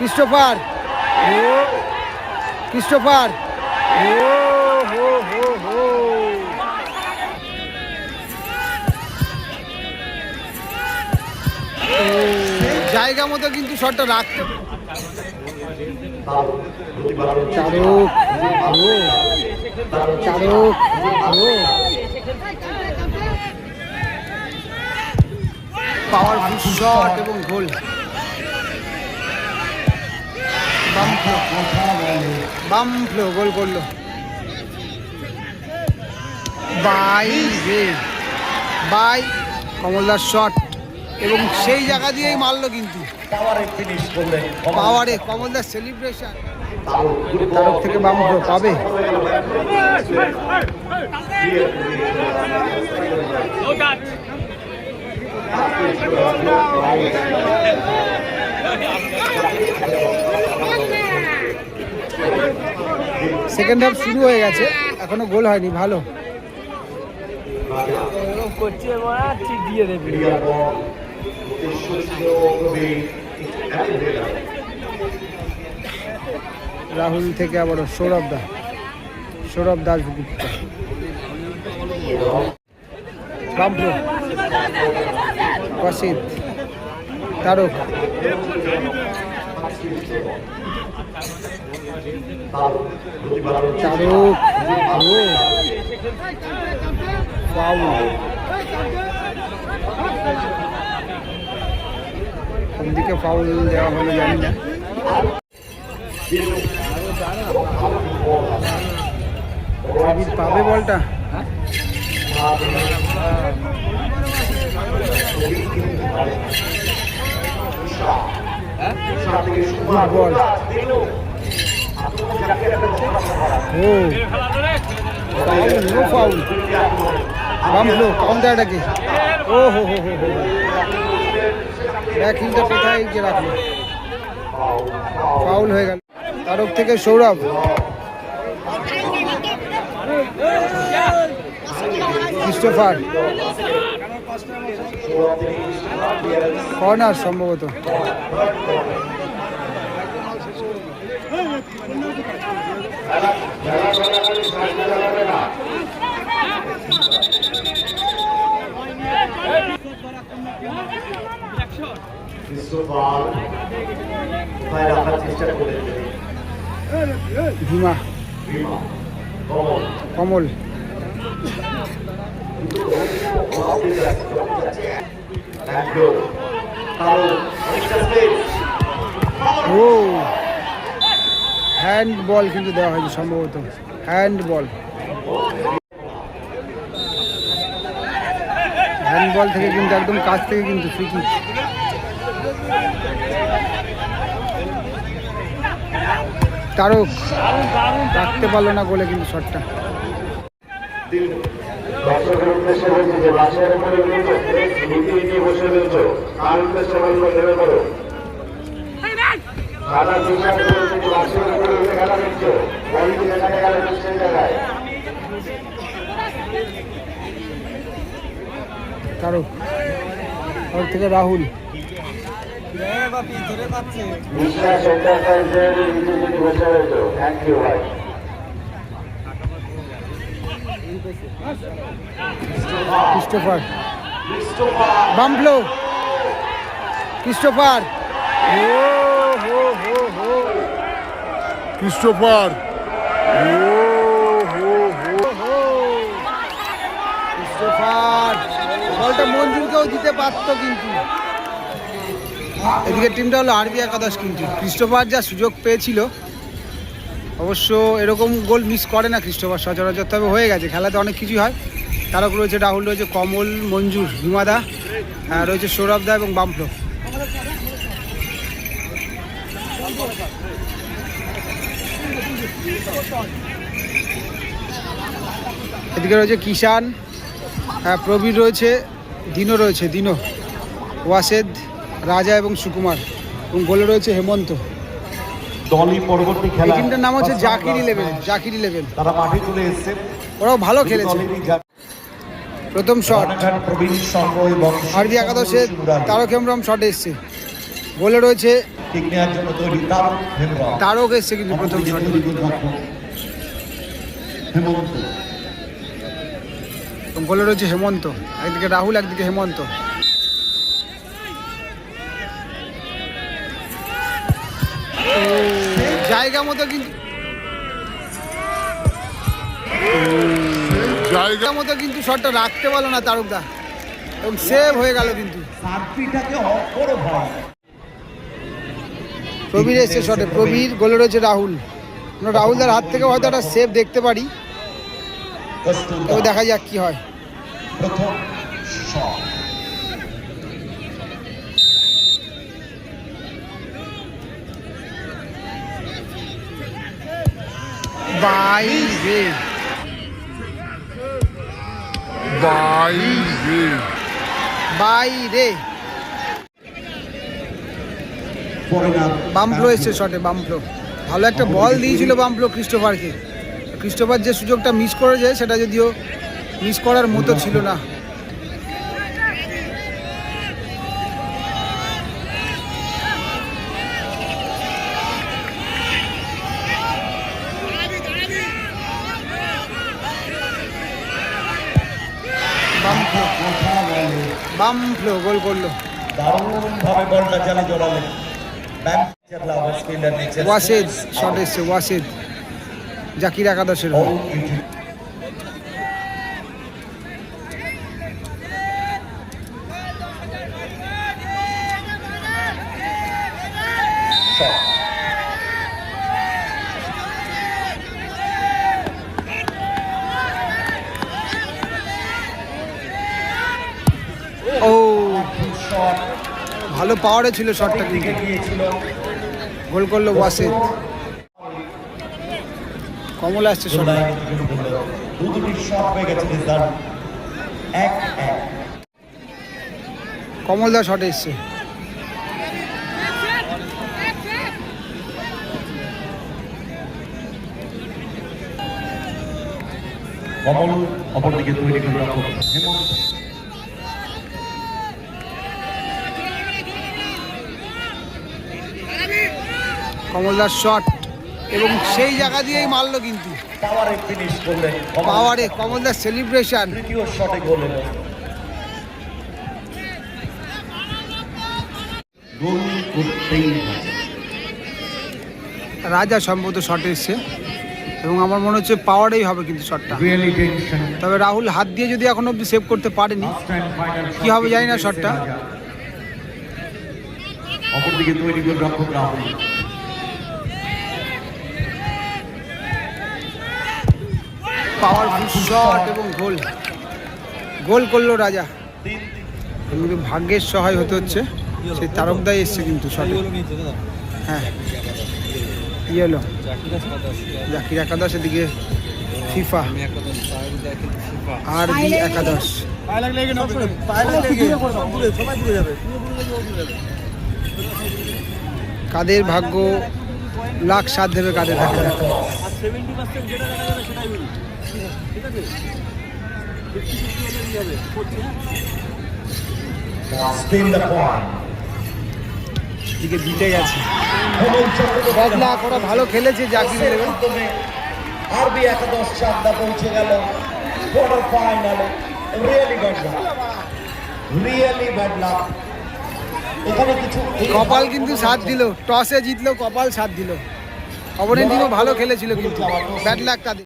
Christopher. Christopher. জায়গা মতো কিন্তু শটটা রাখতে ও চারুক শট এবং গোল। বাম ফ্লো গোল করল। বাই রে। বাই। কমলদার শট এবং সেই জায়গা দিয়েই মারলো কিন্তু। পাওয়ারে কমলদার সেলিব্রেশন তারক থেকে বাম ফ্লো পাবে। সেকেন্ড হাফ শুরু হয়ে গেছে। এখনও গোল হয়নি, ভালো। রাহুল থেকে আবার সৌরভ দা সৌরভ দাসগুপ্ত বাবলু কসিদ তারক। তারক। কোন দিকে ফাউল দেওয়া হলো জানি না। পাবে বলটা? গুড বল ও ফাউল নো ফাউল বামলো কাউন্টারটাকে ও হো হো হো হো কোথায় যে রাখল ফাউল হয়ে গেল তারক থেকে সৌরভ ক্রিস্টোফার কর্নার সম্ভবত। ভীমা। কমল। ও হ্যান্ড বল কিন্তু দেওয়া হয়েছে সম্ভবত। হ্যান্ড বল হ্যান্ড বল থেকে কিন্তু একদম কাছ থেকে কিন্তু ফ্রি কিক তারক রাখতে পারল না গোলে কিন্তু শটটা দর্শকের উদ্দেশ্যে বলছি যে বাসের উপরে উঠেছো লুকিয়ে বসে রয়েছো। তার উদ্দেশ্যে বলব ভেবে করো সাদা টি-শার্ট যে বাসের উপরে উঠে খেলা দেখছ বলটি যেখানে গেলে সেই জায়গায়। তারক ওর থেকে রাহুল। বিশ্বাস থ্যাংক ইউ ভাই। ক্রিস্টোফার বামপ্লো ক্রিস্টোফার ও হো হো হো ক্রিস্টোফার ক্রিস্টোফার বলটা মঞ্জুরকেও দিতে পারতো কিন্তু। এদিকে টিমটা হলো আরবি একাদশ কিন্তু। ক্রিস্টোফার যা সুযোগ পেয়েছিল অবশ্য এরকম গোল মিস করে না ক্রিস্টোফার সচরাচর, তবে হয়ে গেছে। খেলাতে অনেক কিছুই হয়। তারক রয়েছে রাহুল, রয়েছে কমল মঞ্জুর হিমাদা রয়েছে সৌরভ দা এবং বামফ্লো এদিকে রয়েছে কিষান প্রবীর রয়েছে দিনো রয়েছে দিনো ওয়াসেদ, রাজা এবং সুকুমার। এবং গোলে রয়েছে হেমন্ত। দলই পরবর্তী খেলা টিমটার নাম হচ্ছে জাকির ইলেভেন জাকির ইলেভেন তারা মাঠে চলে এসছে। ওরাও ভালো খেলেছে। প্রথম শট প্রবীণ সংঘ এবং আরবি একাদশের তারক হেমব্রম শট এসছে। গোলে রয়েছে তারক এসছে কিন্তু প্রথম শটে হেমন্ত। গোলে রয়েছে হেমন্ত। একদিকে রাহুল একদিকে হেমন্ত। জায়গা মতো কিন্তু জায়গা মতো কিন্তু শটটা রাখতে পারল না তারকদা। এবং সেভ হয়ে গেল কিন্তু। প্রবীর এসছে শটে। প্রবীর, গোলে রয়েছে রাহুল। রাহুলদার হাত থেকে হয়তো একটা সেভ দেখতে পারি। তবে দেখা যাক কি হয়। প্রথম শট বাইরে বাইরে বাইরে বামফ্লো এসছে শটে বাম্পলো ভালো একটা বল দিয়েছিল বাম্পলো ক্রিস্টোফারকে ক্রিস্টোফার যে সুযোগটা মিস করে যায় সেটা যদিও মিস করার মতো ছিল না বামফ্লো কথা বলে বামফ্লো গোল করল। দারুণভাবে বলটা জালে জড়ালেন ওয়াসেদ শট এসছে ওয়াসিদ। জাকির একাদশের ভালো পাওয়ারে ছিল শটটা কিন্তু। গোল করল ওয়াসেদ। কমল আসছে হয়ে এক কমলদা শট এসছে। কমল অপরদিকে তৈরি করে রাখো হেমন্ত কমলদার শট এবং সেই জায়গা দিয়েই মারলো কিন্তু। পাওয়ারে কমলদার সেলিব্রেশন রাজা সম্ভবত শট এসছে এবং আমার মনে হচ্ছে পাওয়ারেই হবে কিন্তু শটটা তবে রাহুল হাত দিয়ে যদি এখন অব্দি সেভ করতে পারেনি কি হবে জানি না শটটা। অপরদিকে তৈরি করে রাহুল। পাওয়ারফুল শট এবং গোল। গোল করল রাজা। কিন্তু ভাগ্যের সহায় হতে হচ্ছে। সেই তারকদাই এসছে কিন্তু শটে। হ্যাঁ। ইয়েলো জাকির একাদশ এদিকে ফিফা। আর বি একাদশ। কাদের ভাগ্য লাখ সাত দেবে, কাদের দেখা পয়েন্ট এদিকে জিতে গেছে বদলা ওরা ভালো খেলেছে জাকির আরবি একাদশ পৌঁছে গেল। কোয়ার্টার ফাইনালে really luck really bad luck এখানে কিছু কপাল কিন্তু সাথ দিল। টসে জিতলো কপাল সাথ দিল। অপোনেন্ট টিমও ভালো খেলেছিল কিন্তু। ব্যাড লাক তাদের।